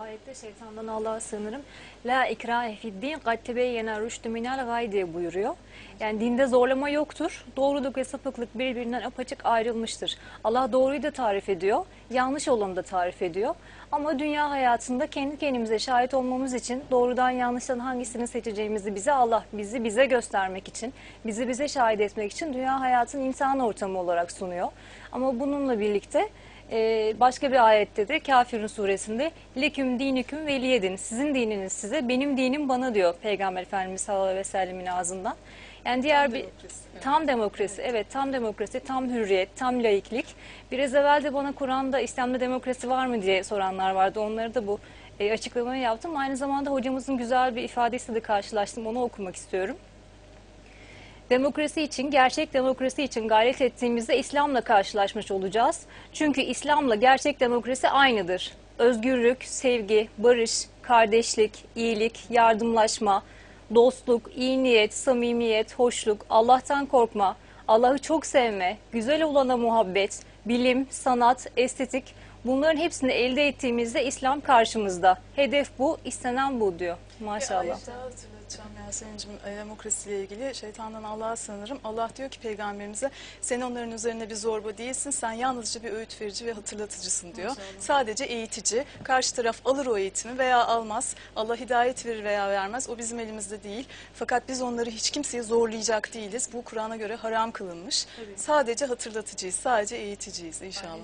Ayette şeytandan Allah'a sığınırım. La ikrahe fid din kad tebeyyene rüştü minel gay diye buyuruyor. Yani dinde zorlama yoktur. Doğruluk ve sapıklık birbirinden apaçık ayrılmıştır. Allah doğruyu da tarif ediyor, yanlış olanı da tarif ediyor. Ama dünya hayatında kendi kendimize şahit olmamız için doğrudan yanlıştan hangisini seçeceğimizi bize Allah bizi bize göstermek için, bizi bize şahit etmek için dünya hayatın insan ortamı olarak sunuyor. Ama bununla birlikte ee, başka bir ayette de Kafirun suresinde leküm dinüküm veliyedin. Sizin dininiz size, benim dinim bana diyor Peygamber Efendimiz sallallahu aleyhi ve sellemin ağzından. Yani diğer bir demokrasi, tam demokrasi, evet tam demokrasi, tam hürriyet, tam laiklik. Biraz evvel de bana Kur'an'da İslam'da demokrasi var mı diye soranlar vardı. Onları da bu e, açıklamayı yaptım. Aynı zamanda hocamızın güzel bir ifadesiyle de karşılaştım. Onu okumak istiyorum. Demokrasi için, gerçek demokrasi için gayret ettiğimizde İslam'la karşılaşmış olacağız. Çünkü İslam'la gerçek demokrasi aynıdır. Özgürlük, sevgi, barış, kardeşlik, iyilik, yardımlaşma, dostluk, iyi niyet, samimiyet, hoşluk, Allah'tan korkma, Allah'ı çok sevme, güzel olana muhabbet, bilim, sanat, estetik bunların hepsini elde ettiğimizde İslam karşımızda. Hedef bu, istenen bu diyor. Maşallah. Bir ayet daha hatırlatacağım Yasemin'cim e, demokrasiyle ilgili şeytandan Allah'a sığınırım. Allah diyor ki peygamberimize sen onların üzerine bir zorba değilsin sen yalnızca bir öğüt verici ve hatırlatıcısın diyor. Sadece eğitici. Karşı taraf alır o eğitimi veya almaz. Allah hidayet verir veya vermez. O bizim elimizde değil. Fakat biz onları hiç kimseye zorlayacak değiliz. Bu Kur'an'a göre haram kılınmış. Sadece hatırlatıcıyız. Sadece eğiticiyiz inşallah.